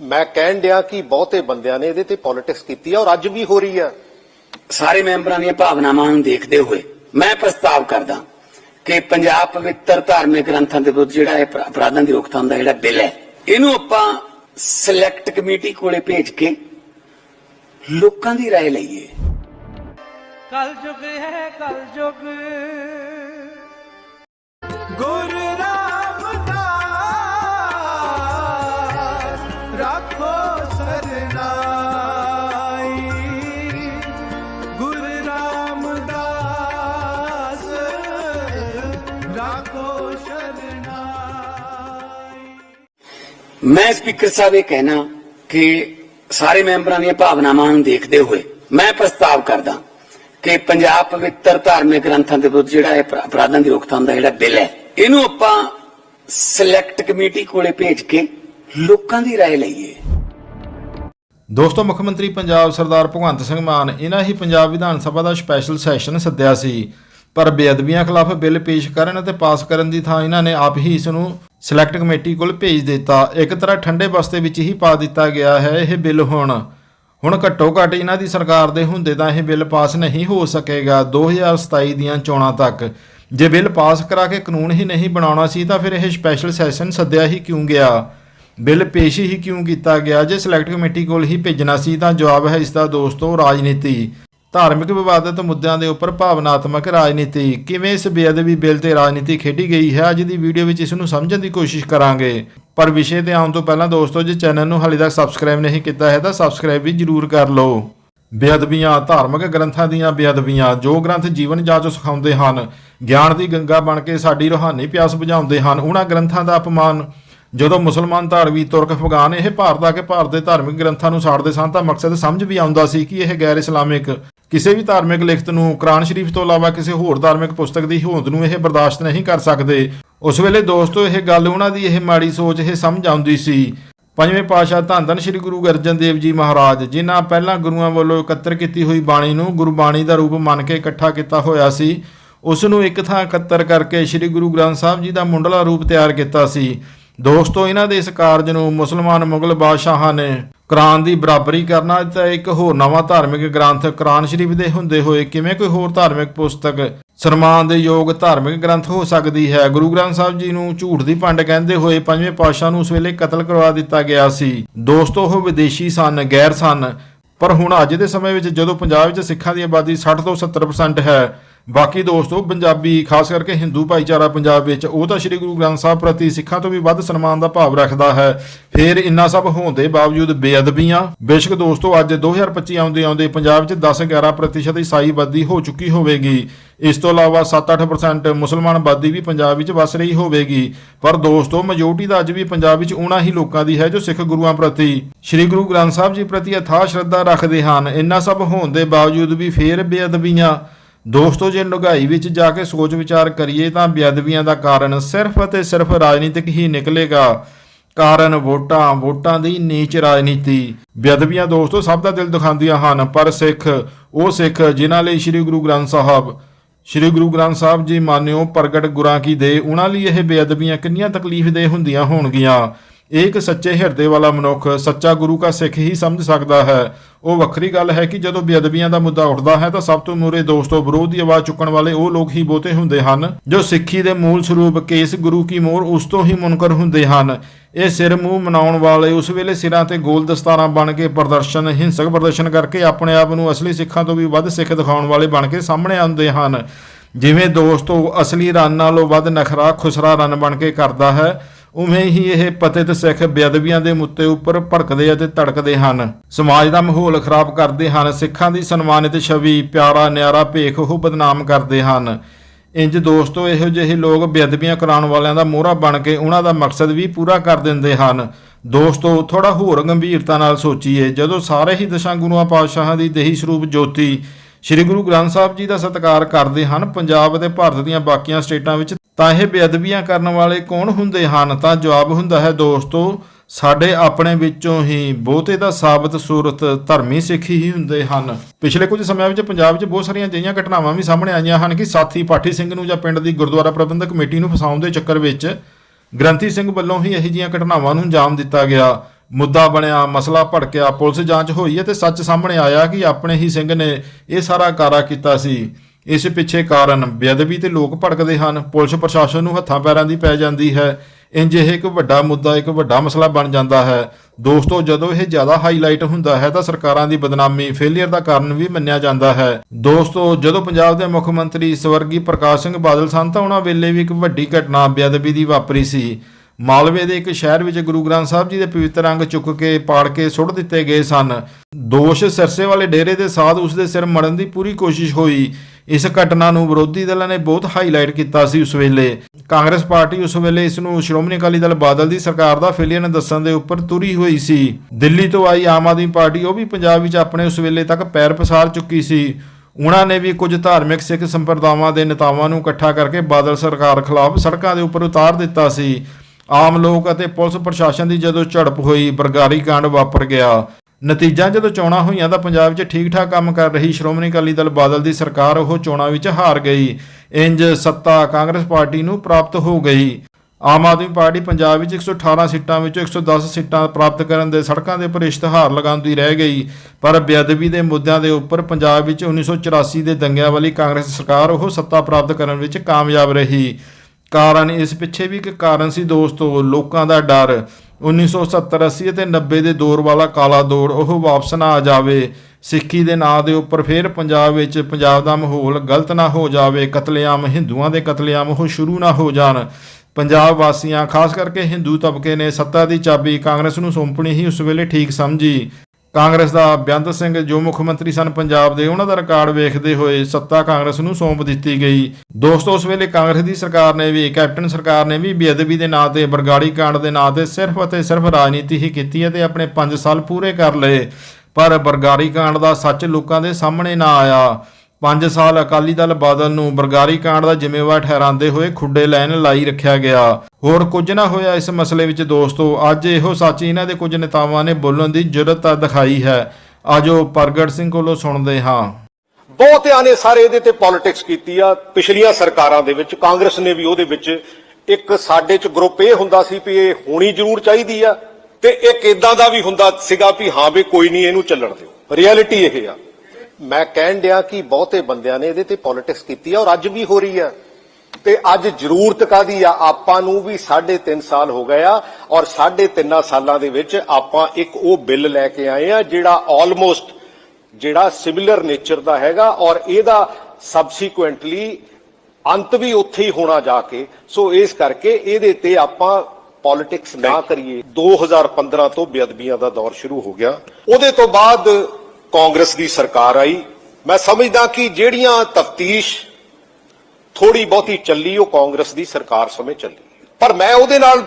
ਮੈਂ ਕਹਿਣ ਡਿਆ ਕਿ ਬਹੁਤੇ ਬੰਦਿਆਂ ਨੇ ਇਹਦੇ ਤੇ ਪੋਲਿਟਿਕਸ ਕੀਤੀ ਆ ਔਰ ਅੱਜ ਵੀ ਹੋ ਰਹੀ ਆ ਸਾਰੇ ਮੈਂਬਰਾਂ ਦੀਆਂ ਭਾਵਨਾਵਾਂ ਨੂੰ ਦੇਖਦੇ ਹੋਏ ਮੈਂ ਪ੍ਰਸਤਾਵ ਕਰਦਾ ਕਿ ਪੰਜਾਬ ਪਵਿੱਤਰ ਧਾਰਮਿਕ ਗ੍ਰੰਥਾਂ ਦੇ ਵਿਰੁੱਧ ਜਿਹੜਾ ਇਹ ਅਪਰਾ- ਅਪਰਾਧਾਂ ਦੀ ਰੋਕਥਾਮ ਦਾ ਜਿਹੜਾ ਬਿੱਲ ਹੈ ਇਹਨੂੰ ਆਪਾਂ ਸਿਲੈਕਟ ਕਮੇਟੀ ਕੋਲੇ ਭੇਜ ਕੇ ਲੋਕਾਂ ਦੀ رائے ਲਈਏ ਕਲ ਯੁਗ ਹੈ ਕਲ ਯੁਗ ਗੁਰੂ ਮੈਂ ਸਪੀਕਰ ਸਾਹਿਬ ਇਹ ਕਹਿਣਾ ਕਿ ਸਾਰੇ ਮੈਂਬਰਾਂ ਦੀਆਂ ਭਾਵਨਾਵਾਂ ਨੂੰ ਦੇਖਦੇ ਹੋਏ ਮੈਂ ਪ੍ਰਸਤਾਵ ਕਰਦਾ ਕਿ ਪੰਜਾਬ ਪਵਿੱਤਰ ਧਾਰਮਿਕ ਗ੍ਰੰਥਾਂ ਦੇ ਵਿਰੁੱਧ ਜਿਹੜਾ ਇਹ ਅਪਰਾ- ਅਪਰਾਧਾਂ ਦੀ ਰੋਕਥਾਮ ਦਾ ਜਿਹੜਾ ਬਿੱਲ ਹੈ ਇਹਨੂੰ ਆਪਾਂ ਸਿਲੈਕਟ ਕਮੇਟੀ ਕੋਲੇ ਭੇਜ ਕੇ ਲੋਕਾਂ ਦੀ رائے ਲਈਏ ਦੋਸਤੋ ਮੁੱਖ ਮੰਤਰੀ ਪੰਜਾਬ ਸਰਦਾਰ ਭਗਵੰਤ ਸਿੰਘ ਮਾਨ ਇਹਨਾਂ ਹੀ ਪੰਜਾਬ ਵਿਧਾਨ ਸਭਾ ਦਾ ਸਪੈਸ਼ਲ ਸੈਸ਼ਨ ਸੱਦਿਆ ਸੀ ਪਰ ਬੇਅਦਬੀਆਂ ਖਿਲਾਫ ਬਿੱਲ ਪੇਸ਼ ਕਰਨ ਅਤੇ ਪਾਸ ਕਰਨ ਦੀ ਥਾਂ ਇਹਨਾਂ ਨੇ ਆਪ ਹੀ ਇਸ ਨੂੰ ਸਿਲੈਕਟ ਕਮੇਟੀ ਕੋਲ ਭੇਜ ਦਿੱਤਾ। ਇੱਕ ਤਰ੍ਹਾਂ ਠੰਡੇ ਬਸਤੇ ਵਿੱਚ ਹੀ ਪਾ ਦਿੱਤਾ ਗਿਆ ਹੈ ਇਹ ਬਿੱਲ ਹੁਣ। ਹੁਣ ਘੱਟੋ ਘੱਟ ਇਹਨਾਂ ਦੀ ਸਰਕਾਰ ਦੇ ਹੁੰਦੇ ਤਾਂ ਇਹ ਬਿੱਲ ਪਾਸ ਨਹੀਂ ਹੋ ਸਕੇਗਾ 2027 ਦੀਆਂ ਚੋਣਾਂ ਤੱਕ। ਜੇ ਬਿੱਲ ਪਾਸ ਕਰਾ ਕੇ ਕਾਨੂੰਨ ਹੀ ਨਹੀਂ ਬਣਾਉਣਾ ਸੀ ਤਾਂ ਫਿਰ ਇਹ ਸਪੈਸ਼ਲ ਸੈਸ਼ਨ ਸੱਦਿਆ ਹੀ ਕਿਉਂ ਗਿਆ? ਬਿੱਲ ਪੇਸ਼ ਹੀ ਕਿਉਂ ਕੀਤਾ ਗਿਆ? ਜੇ ਸਿਲੈਕਟ ਕਮੇਟੀ ਕੋਲ ਹੀ ਭੇਜਣਾ ਸੀ ਤਾਂ ਜਵਾਬ ਹੈ ਇਸ ਦਾ ਦੋਸਤੋ ਰਾਜਨੀਤੀ। ਧਾਰਮਿਕ ਵਿਵਾਦਤ ਮੁੱਦਿਆਂ ਦੇ ਉੱਪਰ ਭਾਵਨਾਤਮਕ ਰਾਜਨੀਤੀ। ਕਿਵੇਂ ਇਸ ਬੇਅਦਬੀ ਬਿੱਲ ਤੇ ਰਾਜਨੀਤੀ ਖੇਡੀ ਗਈ ਹੈ, ਅੱਜ ਦੀ ਵੀਡੀਓ ਵਿੱਚ ਇਸ ਨੂੰ ਸਮਝਣ ਦੀ ਕੋਸ਼ਿਸ਼ ਕਰਾਂਗੇ। ਪਰ ਵਿਸ਼ੇ ਤੇ ਆਉਣ ਤੋਂ ਪਹਿਲਾਂ ਦੋਸਤੋ, ਜੇ ਚੈਨਲ ਨੂੰ ਹਾਲੇ ਤੱਕ ਸਬਸਕ੍ਰਾਈਬ ਨਹੀਂ ਕੀਤਾ ਹੈ, ਤਾਂ ਸਬਸਕ੍ਰਾਈਬ ਵੀ ਜਰੂਰ ਕਰ ਲਓ। ਬੇਅਦਬੀਆਂ, ਧਾਰਮਿਕ ਗ੍ਰੰਥਾਂ ਦੀਆਂ ਬੇਅਦਬੀਆਂ, ਜੋ ਗ੍ਰੰਥ ਜੀਵਨ ਜਾਚ ਸਿਖਾਉਂਦੇ ਹਨ, ਗਿਆਨ ਦੀ ਗੰਗਾ ਬਣ ਕੇ ਸਾਡੀ ਰੂਹਾਨੀ ਪਿਆਸ ਬੁਝਾਉਂਦੇ ਹਨ, ਉਹਨਾਂ ਗ੍ਰੰਥਾਂ ਦਾ ਅਪਮਾਨ ਜਦੋਂ ਮੁਸਲਮਾਨ ਧਾਰਮੀ ਤੁਰਕ ਅਫਗਾਨ ਇਹ ਭਾਰਤ ਆ ਕੇ ਭਾਰਤ ਦੇ ਧਾਰਮਿਕ ਗ੍ਰੰਥਾਂ ਨੂੰ ਸਾੜਦੇ ਸਨ, ਤਾਂ ਮਕਸਦ ਸਮਝ ਵੀ ਆਉਂਦਾ ਸੀ ਕਿ ਇਹ ਗੈਰ ਇਸਲਾਮਿਕ, ਕਿਸੇ ਵੀ ਧਾਰਮਿਕ ਲਿਖਤ ਨੂੰ ਕੁਰਾਨ ਸ਼ਰੀਫ ਤੋਂ ਇਲਾਵਾ ਕਿਸੇ ਹੋਰ ਧਾਰਮਿਕ ਪੁਸਤਕ ਦੀ ਹੋਂਦ ਨੂੰ ਇਹ ਬਰਦਾਸ਼ਤ ਨਹੀਂ ਕਰ ਸਕਦੇ। ਉਸ ਵੇਲੇ ਦੋਸਤੋ, ਇਹ ਗੱਲ ਉਹਨਾਂ ਦੀ ਇਹ ਮਾੜੀ ਸੋਚ, ਇਹ ਸਮਝ ਆਉਂਦੀ ਸੀ। ਪੰਜਵੇਂ ਪਾਤਸ਼ਾਹ ਧੰਨ ਧੰਨ ਸ੍ਰੀ ਗੁਰੂ ਅਰਜਨ ਦੇਵ ਜੀ ਮਹਾਰਾਜ, ਜਿਨ੍ਹਾਂ ਪਹਿਲਾਂ ਗੁਰੂਆਂ ਵੱਲੋਂ ਇਕੱਤਰ ਕੀਤੀ ਹੋਈ ਬਾਣੀ ਨੂੰ ਗੁਰਬਾਣੀ ਦਾ ਰੂਪ ਮੰਨ ਕੇ ਇਕੱਠਾ ਕੀਤਾ ਹੋਇਆ ਸੀ, ਉਸ ਨੂੰ ਇੱਕ ਥਾਂ ਇਕੱਤਰ ਕਰਕੇ ਸ੍ਰੀ ਗੁਰੂ ਗ੍ਰੰਥ ਸਾਹਿਬ ਜੀ ਦਾ ਮੁੰਡਲਾ ਰੂਪ ਤਿਆਰ ਕੀਤਾ ਸੀ। ਦੋਸਤੋ, ਇਹਨਾਂ ਦੇ ਇਸ ਕਾਰਜ ਨੂੰ ਮੁਸਲਮਾਨ ਮੁਗਲ ਬਾਦਸ਼ਾਹਾਂ ਨੇ ਕੁਰਾਨ ਦੀ ਬਰਾਬਰੀ ਕਰਨਾ ਤਾਂ ਇੱਕ ਹੋਰ ਨਵਾਂ ਧਾਰਮਿਕ ਗ੍ਰੰਥ ਕੁਰਾਨ ਸ਼ਰੀਫ ਦੇ ਹੁੰਦੇ ਹੋਏ ਕਿਵੇਂ ਕੋਈ ਹੋਰ ਧਾਰਮਿਕ ਪੁਸਤਕ ਸਨਮਾਨ ਦੇ ਯੋਗ ਧਾਰਮਿਕ ਗ੍ਰੰਥ ਹੋ ਸਕਦੀ ਹੈ? ਗੁਰੂ ਗ੍ਰੰਥ ਸਾਹਿਬ ਜੀ ਨੂੰ ਝੂਠ ਦੀ ਪੰਡ ਕਹਿੰਦੇ ਹੋਏ ਪੰਜਵੇਂ ਪਾਤਸ਼ਾਹ ਨੂੰ ਉਸ ਵੇਲੇ ਕਤਲ ਕਰਵਾ ਦਿੱਤਾ ਗਿਆ ਸੀ। ਦੋਸਤੋ, ਉਹ ਵਿਦੇਸ਼ੀ ਸਨ, ਗੈਰ ਸਨ, ਪਰ ਹੁਣ ਅੱਜ ਦੇ ਸਮੇਂ ਵਿੱਚ ਜਦੋਂ ਪੰਜਾਬ ਵਿੱਚ ਸਿੱਖਾਂ ਦੀ ਆਬਾਦੀ 60 ਤੋਂ 70% ਹੈ ਬਾਕੀ ਦੋਸਤੋ, ਪੰਜਾਬੀ, ਖਾਸ ਕਰਕੇ ਹਿੰਦੂ ਭਾਈਚਾਰਾ ਪੰਜਾਬ ਵਿੱਚ, ਉਹ ਤਾਂ ਸ੍ਰੀ ਗੁਰੂ ਗ੍ਰੰਥ ਸਾਹਿਬ ਪ੍ਰਤੀ ਸਿੱਖਾਂ ਤੋਂ ਵੀ ਵੱਧ ਸਨਮਾਨ ਦਾ ਭਾਵ ਰੱਖਦਾ ਹੈ। ਫਿਰ ਇੰਨਾ ਸਭ ਹੋਣ ਦੇ ਬਾਵਜੂਦ ਬੇਅਦਬੀਆਂ। ਬੇਸ਼ੱਕ ਦੋਸਤੋ, ਅੱਜ 2025 ਆਉਂਦੇ ਆਉਂਦੇ ਪੰਜਾਬ 'ਚ 10-11% ਈਸਾਈ ਆਬਾਦੀ ਹੋ ਚੁੱਕੀ ਹੋਵੇਗੀ। ਇਸ ਤੋਂ ਇਲਾਵਾ 7-8% ਮੁਸਲਮਾਨ ਆਬਾਦੀ ਵੀ ਪੰਜਾਬ ਵਿੱਚ ਵਸ ਰਹੀ ਹੋਵੇਗੀ। ਪਰ ਦੋਸਤੋ ਮੈਜੋਰਟੀ ਦਾ ਅੱਜ ਵੀ ਪੰਜਾਬ ਵਿੱਚ ਉਹਨਾਂ ਹੀ ਲੋਕਾਂ ਦੀ ਹੈ ਜੋ ਸਿੱਖ ਗੁਰੂਆਂ ਪ੍ਰਤੀ। ਸ੍ਰੀ ਗੁਰੂ ਗ੍ਰੰਥ ਸਾਹਿਬ ਜੀ ਪ੍ਰਤੀ ਅਥਾਹ ਸ਼ਰਧਾ ਰੱਖਦੇ ਹਨ। ਇੰਨਾ ਸਭ ਹੋਣ ਦੇ ਬਾਵਜੂਦ ਵੀ ਫੇਰ ਬੇਅਦਬੀਆਂ। ਦੋਸਤੋ, ਜੇ ਡੁੰਗਾਈ ਵਿੱਚ ਜਾ ਕੇ ਸੋਚ ਵਿਚਾਰ ਕਰੀਏ ਤਾਂ ਬੇਅਦਬੀਆਂ ਦਾ ਕਾਰਨ ਸਿਰਫ ਅਤੇ ਸਿਰਫ ਰਾਜਨੀਤਿਕ ਹੀ ਨਿਕਲੇਗਾ। ਕਾਰਨ ਵੋਟਾਂ ਵੋਟਾਂ ਦੀ ਨੀਚ ਰਾਜਨੀਤੀ। ਬੇਅਦਬੀਆਂ ਦੋਸਤੋ, ਸਭ ਦਾ ਦਿਲ ਦਿਖਾਉਂਦੀਆਂ ਹਨ, ਪਰ ਸਿੱਖ, ਉਹ ਸਿੱਖ ਜਿਨ੍ਹਾਂ ਲਈ ਸ੍ਰੀ ਗੁਰੂ ਗ੍ਰੰਥ ਸਾਹਿਬ, ਸ੍ਰੀ ਗੁਰੂ ਗ੍ਰੰਥ ਸਾਹਿਬ ਜੀ ਮਾਨਿਓ ਪ੍ਰਗਟ ਗੁਰਾਂ ਕੀ ਦੇ, ਉਹਨਾਂ ਲਈ ਇਹ ਬੇਅਦਬੀਆਂ ਕਿੰਨੀਆਂ ਤਕਲੀਫ਼ ਦੇ ਹੁੰਦੀਆਂ ਹੋਣਗੀਆਂ। ਇੱਕ ਸੱਚੇ ਹਿਰਦੇ ਵਾਲਾ ਮਨੁੱਖ ਸੱਚਾ ਗੁਰੂ ਕਾ ਸਿੱਖ ਹੀ ਸਮਝ ਸਕਦਾ ਹੈ। ਉਹ ਵੱਖਰੀ ਗੱਲ ਹੈ ਕਿ ਜਦੋਂ ਬੇਅਦਬੀਆਂ ਦਾ ਮੁੱਦਾ ਉੱਠਦਾ ਹੈ ਤਾਂ ਸਭ ਤੋਂ ਮੂਰੇ ਦੋਸਤੋ ਵਿਰੋਧ ਦੀ ਆਵਾਜ਼ ਚੁੱਕਣ ਵਾਲੇ ਉਹ ਲੋਕ ਹੀ ਬਹੁਤੇ ਹੁੰਦੇ ਹਨ, ਜੋ ਸਿੱਖੀ ਦੇ ਮੂਲ ਸਰੂਪ ਕੇਸ ਗੁਰੂ ਕੀ ਮੋਹਰ ਉਸ ਤੋਂ ਹੀ ਮੁਨਕਰ ਹੁੰਦੇ ਹਨ। ਇਹ ਸਿਰ ਮੂੰਹ ਮਨਾਉਣ ਵਾਲੇ ਉਸ ਵੇਲੇ ਸਿਰਾਂ ਤੇ ਗੋਲ ਦਸਤਾਰਾਂ ਬਣ ਕੇ ਪ੍ਰਦਰਸ਼ਨ, ਹਿੰਸਕ ਪ੍ਰਦਰਸ਼ਨ ਕਰਕੇ ਆਪਣੇ ਆਪ ਨੂੰ ਅਸਲੀ ਸਿੱਖਾਂ ਤੋਂ ਵੀ ਵੱਧ ਸਿੱਖ ਦਿਖਾਉਣ ਵਾਲੇ ਬਣ ਕੇ ਸਾਹਮਣੇ ਆਉਂਦੇ ਹਨ। ਜਿਵੇਂ ਦੋਸਤੋ ਅਸਲੀ ਰਨ ਨਾਲੋਂ ਵੱਧ ਨਖਰਾ ਖੁਸਰਾ ਰਨ ਬਣ ਕੇ ਕਰਦਾ ਹੈ ਉਵੇਂ ਹੀ ਇਹ ਪਤਿਤ ਸਿੱਖ ਬੇਅਦਬੀਆਂ ਦੇ ਮੁੱਦੇ ਉੱਪਰ ਭੜਕਦੇ ਅਤੇ ਧੜਕਦੇ ਹਨ। ਸਮਾਜ ਦਾ ਮਾਹੌਲ ਖਰਾਬ ਕਰਦੇ ਹਨ, ਸਿੱਖਾਂ ਦੀ ਸਨਮਾਨਿਤ ਛਵੀ, ਪਿਆਰਾ, ਨਿਆਰਾ, ਭੇਖ, ਉਹ ਬਦਨਾਮ ਕਰਦੇ ਹਨ। ਇੰਜ ਦੋਸਤੋ, ਇਹੋ ਜਿਹੇ ਲੋਕ ਬੇਅਦਬੀਆਂ ਕਰਾਉਣ ਵਾਲਿਆਂ ਦਾ ਮੋਹਰਾ ਬਣ ਕੇ ਉਹਨਾਂ ਦਾ ਮਕਸਦ ਵੀ ਪੂਰਾ ਕਰ ਦਿੰਦੇ ਹਨ। ਦੋਸਤੋ ਥੋੜਾ ਹੋਰ ਗੰਭੀਰਤਾ ਨਾਲ ਸੋਚੀਏ, ਜਦੋਂ ਸਾਰੇ ਹੀ ਦਸ਼ਾਂ ਗੁਰੂਆਂ ਪਾਤਸ਼ਾਹਾਂ ਦੀ ਦੇਹੀ ਸਰੂਪ ਜੋਤੀ ਸ੍ਰੀ ਗੁਰੂ ਗ੍ਰੰਥ ਸਾਹਿਬ ਜੀ ਦਾ ਸਤਿਕਾਰ ਕਰਦੇ ਹਨ। ਪੰਜਾਬ ਅਤੇ ਭਾਰਤ ਦੀਆਂ ਬਾਕੀਆਂ ਸਟੇਟਾਂ ਵਿੱਚ ਤਾਂ ਇਹ ਬੇਅਦਬੀਆਂ ਕਰਨ ਵਾਲੇ ਕੌਣ ਹੁੰਦੇ ਹਨ? ਤਾਂ ਜਵਾਬ ਹੁੰਦਾ ਹੈ, ਦੋਸਤੋ, ਸਾਡੇ ਆਪਣੇ ਵਿੱਚੋਂ ਹੀ ਬਹੁਤੇ ਦਾ ਸਾਬਤ ਸੂਰਤ ਧਰਮੀ ਸਿੱਖ ਹੀ ਹੁੰਦੇ ਹਨ। ਪਿਛਲੇ ਕੁਝ ਸਮਿਆਂ ਵਿੱਚ ਪੰਜਾਬ ਵਿੱਚ ਬਹੁਤ ਸਾਰੀਆਂ ਅਜਿਹੀਆਂ ਘਟਨਾਵਾਂ ਵੀ ਸਾਹਮਣੇ ਆਈਆਂ ਹਨ ਕਿ ਸਾਥੀ ਪਾਠੀ ਸਿੰਘ ਨੂੰ ਜਾਂ ਪਿੰਡ ਦੀ ਗੁਰਦੁਆਰਾ ਪ੍ਰਬੰਧਕ ਕਮੇਟੀ ਨੂੰ ਫਸਾਉਣ ਦੇ ਚੱਕਰ ਵਿੱਚ ਗ੍ਰੰਥੀ ਸਿੰਘ ਵੱਲੋਂ ਹੀ ਇਹੋ ਜਿਹੀਆਂ ਘਟਨਾਵਾਂ ਨੂੰ ਅੰਜਾਮ ਦਿੱਤਾ ਗਿਆ। ਮੁੱਦਾ ਬਣਿਆ, ਮਸਲਾ ਭੜਕਿਆ, ਪੁਲਿਸ ਜਾਂਚ ਹੋਈ ਹੈ ਤੇ ਸੱਚ ਸਾਹਮਣੇ ਆਇਆ ਕਿ ਆਪਣੇ ਹੀ ਸਿੰਘ ਨੇ ਇਹ ਸਾਰਾ ਕਾਰਾ ਕੀਤਾ ਸੀ। ਇਸ ਪਿੱਛੇ ਕਾਰਨ ਬੇਅਦਬੀ ਤੇ ਲੋਕ ਭੜਕਦੇ ਹਨ। ਪੁਲਿਸ ਪ੍ਰਸ਼ਾਸਨ ਨੂੰ ਹੱਥਾਂ ਪੈਰਾਂ ਦੀ ਪੈ ਜਾਂਦੀ ਹੈ। ਇੰਜ ਇਹ ਇੱਕ ਵੱਡਾ ਮੁੱਦਾ, ਇੱਕ ਵੱਡਾ ਮਸਲਾ ਬਣ ਜਾਂਦਾ ਹੈ। ਦੋਸਤੋ, ਜਦੋਂ ਇਹ ਜ਼ਿਆਦਾ ਹਾਈਲਾਈਟ ਹੁੰਦਾ ਹੈ ਤਾਂ ਸਰਕਾਰਾਂ ਦੀ ਬਦਨਾਮੀ ਫੇਲਿਅਰ ਦਾ ਕਾਰਨ ਵੀ ਮੰਨਿਆ ਜਾਂਦਾ ਹੈ। ਦੋਸਤੋ, ਜਦੋਂ ਪੰਜਾਬ ਦੇ ਮੁੱਖ ਮੰਤਰੀ ਸਵਰਗੀ ਪ੍ਰਕਾਸ਼ ਸਿੰਘ ਬਾਦਲ ਸਨ ਤਾਂ ਉਹਨਾਂ ਵੇਲੇ ਵੀ ਇੱਕ ਵੱਡੀ ਘਟਨਾ ਬੇਅਦਬੀ ਦੀ ਵਾਪਰੀ ਸੀ। ਮਾਲਵੇ ਦੇ ਇੱਕ ਸ਼ਹਿਰ ਵਿੱਚ ਗੁਰੂ ਗ੍ਰੰਥ ਸਾਹਿਬ ਜੀ ਦੇ ਪਵਿੱਤਰ ਅੰਗ ਚੁੱਕ ਕੇ ਪਾੜ ਕੇ ਸੁੱਟ ਦਿੱਤੇ ਗਏ ਸਨ। ਦੋਸ਼ ਸਿਰਸੇ ਵਾਲੇ ਡੇਰੇ ਦੇ ਸਾਧ ਉਸ ਦੇ ਸਿਰ ਮੜਨ ਦੀ ਪੂਰੀ ਕੋਸ਼ਿਸ਼ ਹੋਈ। ਇਸ ਘਟਨਾ ਨੂੰ ਵਿਰੋਧੀ ਦਲਾਂ ਨੇ ਬਹੁਤ ਹਾਈਲਾਈਟ ਕੀਤਾ ਸੀ ਉਸ ਵੇਲੇ। ਕਾਂਗਰਸ ਪਾਰਟੀ ਉਸ ਵੇਲੇ ਇਸ ਨੂੰ ਸ਼੍ਰੋਮਣੀ ਅਕਾਲੀ ਦਲ ਬਾਦਲ ਦੀ ਸਰਕਾਰ ਦਾ ਫੇਲੀਅਰ ਦੱਸਣ ਦੇ ਉੱਪਰ ਤੁਰੀ ਹੋਈ ਸੀ। ਦਿੱਲੀ ਤੋਂ ਆਈ ਆਮ ਆਦਮੀ ਪਾਰਟੀ ਉਹ ਵੀ ਪੰਜਾਬ ਵਿੱਚ ਆਪਣੇ ਉਸ ਵੇਲੇ ਤੱਕ ਪੈਰ ਪਸਾਰ ਚੁੱਕੀ ਸੀ। ਉਹਨਾਂ ਨੇ ਵੀ ਕੁਝ ਧਾਰਮਿਕ ਸਿੱਖ ਸੰਪਰਦਾਵਾਂ ਦੇ ਨੇਤਾਵਾਂ ਨੂੰ ਇਕੱਠਾ ਕਰਕੇ ਬਾਦਲ ਸਰਕਾਰ ਖਿਲਾਫ ਸੜਕਾਂ ਦੇ ਉੱਪਰ ਉਤਾਰ ਦਿੱਤਾ ਸੀ। ਆਮ ਲੋਕ ਅਤੇ ਪੁਲਿਸ ਪ੍ਰਸ਼ਾਸਨ ਦੀ ਜਦੋਂ ਝੜਪ ਹੋਈ, ਬਰਗਾਰੀ ਕਾਂਡ ਵਾਪਰ ਗਿਆ। ਨਤੀਜਾ ਜਦੋਂ ਚੋਣਾਂ ਹੋਈਆਂ ਤਾਂ ਪੰਜਾਬ 'ਚ ਠੀਕ-ਠਾਕ ਕੰਮ ਕਰ ਰਹੀ ਸ਼੍ਰੋਮਣੀ ਅਕਾਲੀ ਦਲ ਬਾਦਲ ਦੀ ਸਰਕਾਰ ਉਹ ਚੋਣਾਂ ਵਿੱਚ ਹਾਰ ਗਈ। ਇੰਜ ਸੱਤਾ ਕਾਂਗਰਸ ਪਾਰਟੀ ਨੂੰ ਪ੍ਰਾਪਤ ਹੋ ਗਈ। ਆਮ ਆਦਮੀ ਪਾਰਟੀ ਪੰਜਾਬ ਵਿੱਚ 118 ਸੀਟਾਂ ਵਿੱਚੋਂ 110 ਸੀਟਾਂ ਪ੍ਰਾਪਤ ਕਰਨ ਦੇ ਸੜਕਾਂ ਦੇ ਉੱਪਰ ਇਸ਼ਤਿਹਾਰ ਲਗਾਉਂਦੀ ਰਹਿ ਗਈ। ਪਰ ਬੇਅਦਬੀ ਦੇ ਮੁੱਦਿਆਂ ਦੇ ਉੱਪਰ ਪੰਜਾਬ ਵਿੱਚ 1984 ਦੇ ਦੰਗਿਆਂ ਵਾਲੀ ਕਾਂਗਰਸ ਸਰਕਾਰ ਉਹ ਸੱਤਾ ਪ੍ਰਾਪਤ ਕਰਨ ਵਿੱਚ ਕਾਮਯਾਬ ਰਹੀ। ਕਾਰਨ ਇਸ ਪਿੱਛੇ ਵੀ ਇੱਕ ਕਾਰਨ ਸੀ ਦੋਸਤੋ, ਲੋਕਾਂ ਦਾ ਡਰ। 1970 80 ਅਤੇ 90 ਦੇ ਦੌਰ ਵਾਲਾ ਕਾਲਾ ਦੌਰ, ਉਹ ਵਾਪਸ ਨਾ ਆ ਜਾਵੇ। ਸਿੱਖੀ ਦੇ ਨਾਂ ਦੇ ਉੱਪਰ ਫਿਰ ਪੰਜਾਬ ਵਿੱਚ ਪੰਜਾਬ ਦਾ ਮਾਹੌਲ ਗਲਤ ਨਾ ਹੋ ਜਾਵੇ, ਕਤਲੇਆਮ, ਹਿੰਦੂਆਂ ਦੇ ਕਤਲੇਆਮ, ਉਹ ਸ਼ੁਰੂ ਨਾ ਹੋ ਜਾਣ। ਪੰਜਾਬ ਵਾਸੀਆਂ, ਖਾਸ ਕਰਕੇ ਹਿੰਦੂ ਤਬਕੇ ਨੇ ਸੱਤਾ ਦੀ ਚਾਬੀ ਕਾਂਗਰਸ ਨੂੰ ਸੌਂਪਣੀ ਹੀ ਉਸ ਵੇਲੇ ਠੀਕ ਸਮਝੀ। ਕਾਂਗਰਸ ਦਾ ਬੇਅੰਤ ਸਿੰਘ, ਜੋ ਮੁੱਖ ਮੰਤਰੀ ਸਨ ਪੰਜਾਬ ਦੇ, ਉਹਨਾਂ ਦਾ ਰਿਕਾਰਡ ਵੇਖਦੇ ਹੋਏ ਸੱਤਾ ਕਾਂਗਰਸ ਨੂੰ ਸੌਂਪ ਦਿੱਤੀ ਗਈ। ਦੋਸਤੋ, ਉਸ ਵੇਲੇ ਕਾਂਗਰਸ ਦੀ ਸਰਕਾਰ ਨੇ ਵੀ, ਕੈਪਟਨ ਸਰਕਾਰ ਨੇ ਵੀ ਬੇਅਦਬੀ ਦੇ ਨਾਂ ਤੇ, ਬਰਗਾੜੀ ਕਾਂਡ ਦੇ ਨਾਂ ਤੇ ਸਿਰਫ ਅਤੇ ਸਿਰਫ ਰਾਜਨੀਤੀ ਹੀ ਕੀਤੀ ਹੈ ਤੇ ਆਪਣੇ 5 ਸਾਲ ਪੂਰੇ ਕਰ ਲਏ। ਪਰ ਬਰਗਾੜੀ ਕਾਂਡ ਦਾ ਸੱਚ ਲੋਕਾਂ ਦੇ ਸਾਹਮਣੇ ਨਾ ਆਇਆ। 5 ਸਾਲ ਅਕਾਲੀ ਦਲ ਬਾਦਲ ਨੂੰ ਬਰਗਾਰੀ ਕਾਂਡ ਦਾ ਜ਼ਿੰਮੇਵਾਰ ਠਹਿਰਾਉਂਦੇ ਹੋਏ ਖੁੱਡੇ ਲੈਣ ਲਾਈ ਰੱਖਿਆ ਗਿਆ। ਹੋਰ ਕੁਝ ਨਾ ਹੋਇਆ ਇਸ ਮਸਲੇ ਵਿੱਚ ਦੋਸਤੋ, ਅੱਜ ਇਹੋ ਸੱਚ ਇਹਨਾਂ ਦੇ ਕੁਝ ਨੇਤਾਵਾਂ ਨੇ ਬੋਲਣ ਦੀ ਜੁਰਤ ਦਿਖਾਈ ਹੈ। ਆਜੋ ਪ੍ਰਗਟ ਸਿੰਘ ਕੋਲੋਂ ਸੁਣਦੇ ਹਾਂ। ਬਹੁਤਿਆਂ ਨੇ ਸਾਰੇ ਇਹਦੇ ਤੇ ਪੋਲਿਟਿਕਸ ਕੀਤੀ ਆ। ਪਿਛਲੀਆਂ ਸਰਕਾਰਾਂ ਦੇ ਵਿੱਚ, ਕਾਂਗਰਸ ਨੇ ਵੀ ਉਹਦੇ ਵਿੱਚ ਇੱਕ ਸਾਡੇ ਚ ਗਰੁੱਪ ਇਹ ਹੁੰਦਾ ਸੀ ਵੀ ਇਹ ਹੋਣੀ ਜ਼ਰੂਰ ਚਾਹੀਦੀ ਆ ਤੇ ਇੱਕ ਇਦਾਂ ਦਾ ਵੀ ਹੁੰਦਾ ਸੀਗਾ ਵੀ ਹਾਂ ਵੀ ਕੋਈ ਨਹੀਂ ਇਹਨੂੰ ਚੱਲਣ ਦਿਓ। ਰਿਐਲਿਟੀ ਇਹ ਆ। ਮੈਂ ਕਹਿਣ ਡਿਆ ਕਿ ਬਹੁਤੇ ਬੰਦਿਆਂ ਨੇ ਇਹਦੇ ਤੇ ਪੋਲਿਟਿਕਸ ਕੀਤੀ ਆ ਔਰ ਅੱਜ ਵੀ ਹੋ ਰਹੀ ਆ। ਤੇ ਅੱਜ ਜ਼ਰੂਰਤ ਕਾਦੀ ਆ? ਆਪਾਂ ਨੂੰ ਵੀ 3.5 ਸਾਲ ਹੋ ਗਏ ਆ ਔਰ 3.5 ਸਾਲਾਂ ਦੇ ਵਿੱਚ ਆਪਾਂ ਇੱਕ ਉਹ ਬਿੱਲ ਲੈ ਕੇ ਆਏ ਆ ਜਿਹੜਾ ਆਲਮੋਸਟ ਜਿਹੜਾ ਸਿਮਿਲਰ ਨੇਚਰ ਦਾ ਹੈਗਾ ਔਰ ਇਹਦਾ ਸਬਸੀਕੁਐਂਟਲੀ ਅੰਤ ਵੀ ਉੱਥੇ ਹੀ ਹੋਣਾ ਜਾ ਕੇ। ਸੋ ਇਸ ਕਰਕੇ ਇਹਦੇ ਤੇ ਆਪਾਂ ਪੋਲਿਟਿਕਸ ਨਾ ਕਰੀਏ। 2015 ਤੋਂ ਬੇਅਦਬੀਆਂ ਦਾ ਦੌਰ ਸ਼ੁਰੂ ਹੋ ਗਿਆ। ਉਹਦੇ ਤੋਂ ਬਾਅਦ ਕਾਂਗਰਸ ਦੀ ਸਰਕਾਰ ਆਈ। ਮੈਂ ਸਮਝਦਾ ਕਿ ਜਿਹੜੀਆਂ ਤਫਤੀਸ਼ ਥੋੜੀ ਬਹੁਤੀ ਚੱਲੀ, ਉਹ ਕਾਂਗਰਸ ਦੀ ਸਰਕਾਰ ਸਮੇਂ ਚੱਲੀ। ਪਰ ਮੈਂ ਉਹਦੇ ਨਾਲ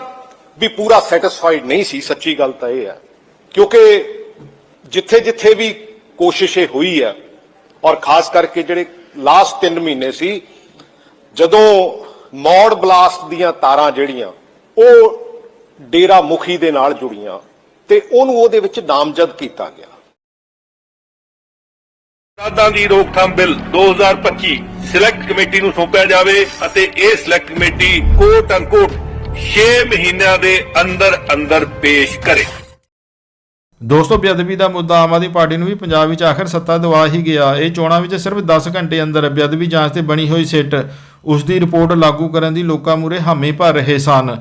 ਵੀ ਪੂਰਾ ਸੈਟੀਸਫਾਈਡ ਨਹੀਂ ਸੀ, ਸੱਚੀ ਗੱਲ ਤਾਂ ਇਹ ਹੈ। ਕਿਉਂਕਿ ਜਿੱਥੇ ਜਿੱਥੇ ਵੀ ਕੋਸ਼ਿਸ਼ ਇਹ ਹੋਈ ਹੈ, ਔਰ ਖਾਸ ਕਰਕੇ ਜਿਹੜੇ ਲਾਸਟ 3 ਮਹੀਨੇ ਸੀ, ਜਦੋਂ ਮੌੜ ਬਲਾਸਟ ਦੀਆਂ ਤਾਰਾਂ ਜਿਹੜੀਆਂ, ਉਹ ਡੇਰਾ ਮੁਖੀ ਦੇ ਨਾਲ ਜੁੜੀਆਂ, ਤੇ ਉਹਨੂੰ ਉਹਦੇ ਵਿੱਚ ਨਾਮਜ਼ਦ ਕੀਤਾ ਗਿਆ। ਅਪਰਾਧਾਂ ਦੀ ਰੋਕਥਾਮ ਬਿੱਲ 2025 ਸਿਲੈਕਟ ਕਮੇਟੀ ਨੂੰ ਸੌਂਪਿਆ ਜਾਵੇ ਅਤੇ ਇਹ ਸਿਲੈਕਟ ਕਮੇਟੀ ਕੋਟ ਅਨਕੋਟ 6 ਮਹੀਨਿਆਂ ਦੇ ਅੰਦਰ ਅੰਦਰ ਪੇਸ਼ ਕਰੇ। ਦੋਸਤੋ, ਬੇਅਦਬੀ ਦਾ ਮੁੱਦਾ ਆਮ ਆਦਮੀ ਪਾਰਟੀ ਨੂੰ ਵੀ ਪੰਜਾਬ ਵਿੱਚ ਆਖਰ ਸੱਤਾ ਦਵਾ ਹੀ ਗਿਆ। ਇਹ ਚੋਣਾਂ ਵਿੱਚ ਸਿਰਫ 10 ਘੰਟੇ ਅੰਦਰ ਬੇਅਦਬੀ ਜਾਂਚ ਤੇ ਬਣੀ ਹੋਈ ਸਿੱਟ। ਉਸ ਦੀ ਰਿਪੋਰਟ ਲਾਗੂ ਕਰਨ ਦੀ ਲੋਕਾਂ ਮੂਰੇ ਹਾਮੀ ਭਰ ਰਹੇ ਸਨ।